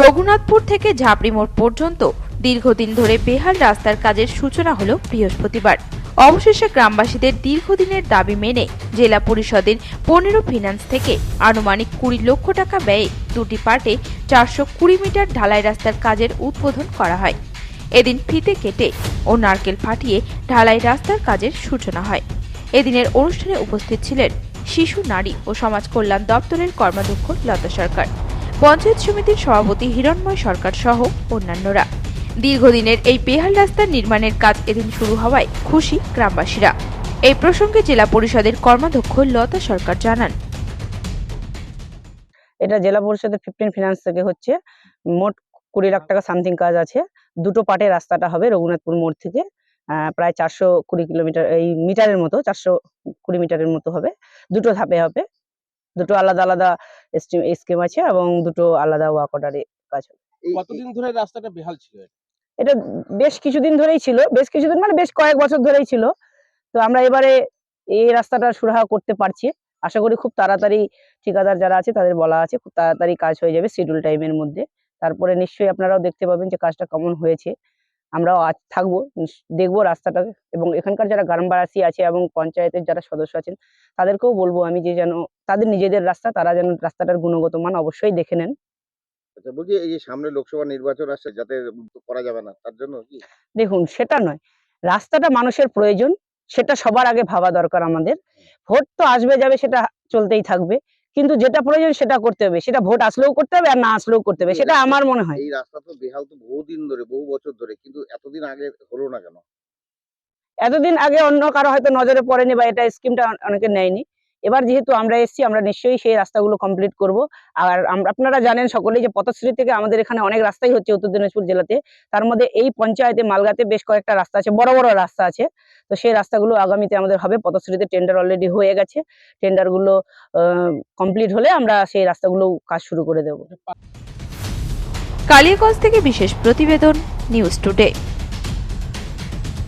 রঘুনাথপুর থেকে ঝাপড়ি মোড় পর্যন্ত দীর্ঘদিন ধরে বেহাল রাস্তার কাজের সূচনা হল বৃহস্পতিবার। অবশেষে গ্রামবাসীদের দীর্ঘদিনের দাবি মেনে জেলা পরিষদের পনেরো ফিনান্স থেকে আনুমানিক কুড়ি লক্ষ টাকা ব্যয়ে দুটি পার্টে চারশো কুড়ি মিটার ঢালাই রাস্তার কাজের উদ্বোধন করা হয়। এদিন ফিতে কেটে ও নারকেল ফাটিয়ে ঢালাই রাস্তার কাজের সূচনা হয়। এদিনের অনুষ্ঠানে উপস্থিত ছিলেন শিশু, নারী ও সমাজ কল্যাণ দপ্তরের কর্মাধ্যক্ষ লতা সরকার। পঞ্চায়েত সমিতির সভাপতি হিরণময় সরকার সহ অন্যান্যরা। দীর্ঘদিনের এই বেহাল রাস্তার নির্মাণের কাজ এদিন শুরু হওয়ায় খুশি গ্রামবাসীরা। এই প্রসঙ্গে জেলা পরিষদের কর্মাধ্যক্ষ লতা সরকার জানান। এটা জেলা পরিষদের ফিফটিন ফিনান্স থেকে হচ্ছে। মোট কুড়ি লাখ টাকা সামথিং কাজ আছে। দুটো পাটে রাস্তাটা হবে রঘুনাথপুর মোড় থেকে। প্রায় চারশো কুড়ি কিলোমিটার, এই মিটারের মতো, চারশো কুড়ি মিটারের মতো হবে। দুটো ধাপে হবে। দুটো আলাদা আলাদা স্কিম আছে এবং দুটো আলাদা ওয়াক অর্ডারে কাজ হবে কতদিন ধরে রাস্তাটা বেহাল ছিল এটা? এটা বেশ কিছুদিন ধরেই ছিল বেশ কিছুদিন মানে বেশ কয়েক বছর ধরেই ছিল। তো আমরা এবারে এই রাস্তাটা সুরাহা করতে পারছি। আশা করি খুব তাড়াতাড়ি ঠিকাদার যারা আছে তাদের বলা আছে খুব তাড়াতাড়ি কাজ হয়ে যাবে শিডিউল টাইমের মধ্যে। তারপরে নিশ্চয়ই আপনারাও দেখতে পাবেন যে কাজটা কেমন হয়েছে। আমরাও আজ থাকব দেখব রাস্তাটা এবং এখানকার যারা গ্রামবাসী আছে এবং পঞ্চায়েতের যারা সদস্য আছেন তাদেরকেও বলব আমি যে যেন তাদের নিজেদের রাস্তা তারা যেন রাস্তাটার গুণগত মান অবশ্যই দেখে নেন। আচ্ছা বলছি এই যে সামনে লোকসভা নির্বাচন আসছে যাতে করা যাবে না তার জন্য কি? দেখুন সেটা নয়। রাস্তাটা মানুষের প্রয়োজন সেটা সবার আগে ভাবা দরকার আমাদের। ভোট তো আসবে যাবে সেটা চলতেই থাকবে। কিন্তু যেটা প্রয়োজন সেটা করতে হবে। সেটা ভোট আসলেও করতে হবে আর না আসলেও করতে হবে সেটা আমার মনে হয়। এই রাস্তা তো বেহাল তো বহুদিন ধরে বহু বছর ধরে কিন্তু এতদিন আগে হলো না কেন? এতদিন আগে অন্য কারও হয়তো নজরে পড়েনি বা এটা স্কিমটা অনেকে নেয়নি। এবার যেহেতু আমরা এসেছি, আমরা নিশ্চয়ই সেই রাস্তাগুলো কমপ্লিট করব। আর আপনারা জানেন সকলেই যে পথশ্রী থেকে আমাদের এখানে অনেক রাস্তাই হচ্ছে উত্তর দিনাজপুর জেলাতে। তার মধ্যে এই পঞ্চায়েতে মালগাতে বেশ কয়েকটা রাস্তা আছে, বড় বড় রাস্তা আছে। তো সেই রাস্তাগুলো আগামীতে আমাদের হবে। পথশ্রীতে টেন্ডার অলরেডি হয়ে গেছে। টেন্ডারগুলো কমপ্লিট হলে আমরা সেই রাস্তাগুলো কাজ শুরু করে দেবো। কালিয়াগঞ্জ থেকে বিশেষ প্রতিবেদন নিউজ টুডে